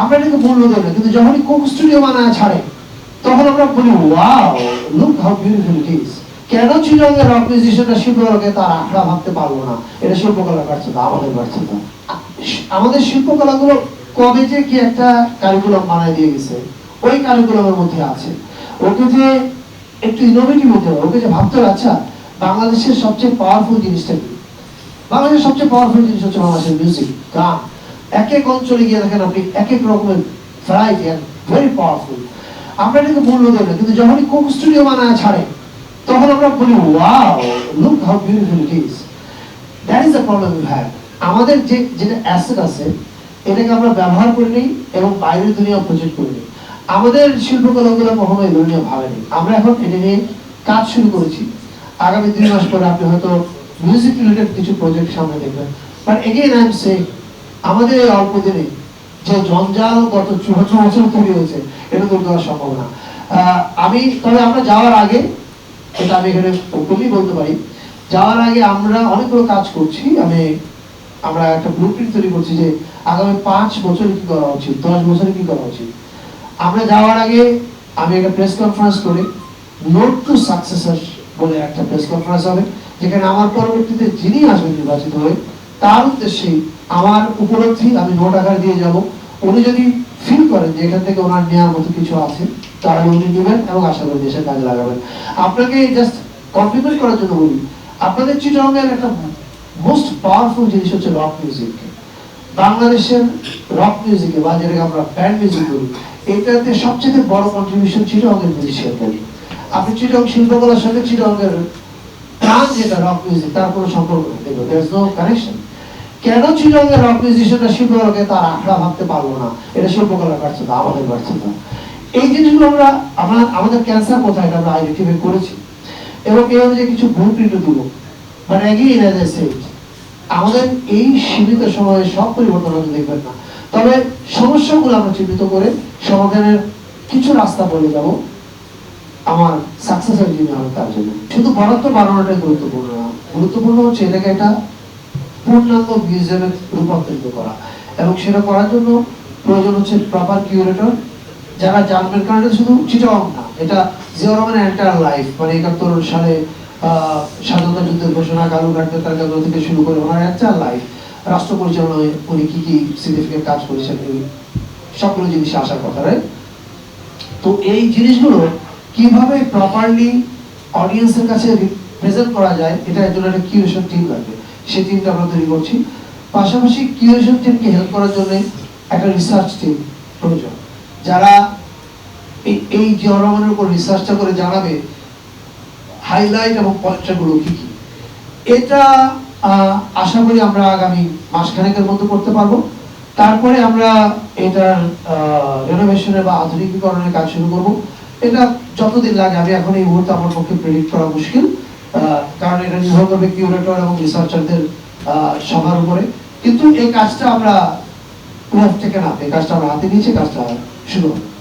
আমরা এটাকে মূল্য দেব না। কিন্তু যখনই কোক স্টুডিও বানায়, ছাড়ে, তখন আমরা বলি wow look how beautiful it is কেন চিরঙ্গের রক মিউজিশিয়ানরা শিল্পকলাকে তার আখড়া ভাবতে পারল না? এটা শিল্পকলার ব্যর্থতা, আমাদের ব্যর্থতা। আমাদের শিল্পকলাগুলো কবে যে কি একটা কারিকুলাম বানায় দিয়ে গেছে, ওই কারিকুলামের মধ্যে আছে। ওকে যে একটু ইনোভেটিভ হতে হবে, ওকে যে ভাবতে হবে আচ্ছা বাংলাদেশের সবচেয়ে পাওয়ারফুল জিনিসটা কি? বাংলাদেশের সবচেয়ে পাওয়ারফুল জিনিস হচ্ছে বাংলাদেশের মিউজিক গান। এক এক অঞ্চলে গিয়ে দেখেন আপনি এক এক রকমের ভেরি পাওয়ারফুল আমরা এটাকে মূল্য দেব কিন্তু যখনই কোক স্টুডিও বানায় ছাড়ে, তখন আমরা বলি look how beautiful it is that is the problem you have আমাদের যে, যেটা অ্যাসেট আছে, এটাকে আমরা ব্যবহার করে নিই এবং বাইরের দুনিয়া প্রজেক্ট করে নিই। আমাদের শিল্পকলাগুলো কখনো এই দুনিয়া আমরা এখন এটা নিয়ে কাজ শুরু করেছি। আগামী দুই মাস পরে আপনি হয়তো মিউজিক রিলেটেড কিছু প্রজেক্ট সামনে দেখবেন। But again I am say আমাদের অল্প দিনে যে জঞ্জাল গত চুয়াত্তর বছর তৈরি হয়েছে, এটা দূর করা সম্ভব না আমি, তবে আমরা যাওয়ার আগে এটা আমি এখানে ওপেনলি বলতে পারি, যাওয়ার আগে আমরা অনেকগুলো কাজ করছি। আমি, আমরা একটা ব্লু তৈরি করছি যে আগামী পাঁচ বছরে কি করা উচিত, দশ বছরে কি করা উচিত। আমরা যাওয়ার আগে আমি একটা প্রেস কনফারেন্স করে নোট টু সাকসেসার বলে একটা প্রেস কনফারেন্স হবে, যেখানে আমার পরবর্তীতে যিনি আসবেন নির্বাচিত হয়ে, তার উদ্দেশ্যে আমার উপলব্ধি, আমি নোট আকার দিয়ে যাব। উনি যদি ফিল করেন যে এখান থেকে ওনার নেওয়ার মতো কিছু আছে, তারা উনি নেবেন এবং আশা করি দেশের কাজে লাগাবেন। আপনাকে জাস্ট কমপ্লিমেন্ট করার জন্য বলি, আপনাদের চিটরঙের একটা মোস্ট পাওয়ারফুল জিনিস হচ্ছে রক মিউজিক বাংলাদেশের রক মিউজিকে বা যেটাকে আমরা ব্যান্ড মিউজিক বলি, এটাতে সবচেয়ে বড় কন্ট্রিবিউশন চিটরঙের মিউজিশিয়ানদের আপনি চিটরং শিল্পকলার সঙ্গে চিটরঙের প্রাণ যেটা রক মিউজিক তার কোনো সম্পর্ক নেই। দেয়ার নো কানেকশন কেন চিটরঙের রক মিউজিশিয়ানরা শিল্পকলাকে তার আখড়া ভাবতে পারল না। এটা শিল্পকলার ব্যর্থতা, আমাদের ব্যর্থতা। এই জিনিসগুলো আমরা আমরা, আমাদের ক্যান্সার কোথায় আমরা আইডেন্টিফাই করেছি। এবং এই অনুযায়ী কিছু ব্লু প্রিন্টও দিব বাট অ্যাগেইন অ্যাজ এ আমাদের এই সীমিত সময়ে সব পরিবর্তন হতে দেখবেন না। তবে সমস্যাগুলো আমরা চিহ্নিত করে সমাধানের কিছু রাস্তা বলে যাব। আমার সাকসেসের যিনি হবে তার জন্য। শুধু বরাদ্দ বাড়ানোটাই গুরুত্বপূর্ণ না। গুরুত্বপূর্ণ হচ্ছে এটাকে একটা পূর্ণাঙ্গ মিউজিয়ামে রূপান্তরিত করা। এবং সেটা করার জন্য প্রয়োজন হচ্ছে প্রপার কিউরেটর যারা জানবেন, কারণ শুধু চিটাং না, এটা জিয়া রহমানের এন্টার লাইফ মানে একাত্তর সালে স্বাধীনতা যুদ্ধের ঘোষণা, কালু ঘাটের তালিকাগুলো থেকে শুরু করে ওনার এন্টার লাইফ রাষ্ট্র পরিচালনায় উনি কি কি সিগনিফিকেন্ট কাজ করেছেন, এই সবগুলো জিনিস আসার কথা রাইট তো এই জিনিসগুলো কীভাবে প্রপারলি অডিয়েন্সের কাছে প্রেজেন্ট করা যায়, এটা একজন একটা কিউরেশন টিম লাগবে। সেই টিমটা আমরা তৈরি করছি। পাশাপাশি কিউরেশন টিমকে হেল্প করার জন্য একটা রিসার্চ টিম প্রয়োজন। যারা এই এই জনগণের উপর রিসার্চটা করে জানাবে হাইলাইট এবং পয়েন্টগুলো কি কি? এটা আশা করি আমরা আগামী মাসখানেকের মধ্যে করতে পারব। তারপরে আমরা এটার রেনোভেশনের বা আধুনিকীকরণের কাজ শুরু করব। এটা যতদিন লাগে, আমি এখন এই মুহূর্তে আমার পক্ষে প্রেডিক্ট করা মুশকিল। কারণ এটা নির্ভর করবে কিউরেটর এবং রিসার্চারদের সবার উপরে। কিন্তু এই কাজটা আমরা উই থেকে না এই কাজটা আমরা হাতে নিয়েছি, কাজটা শুরু হবে।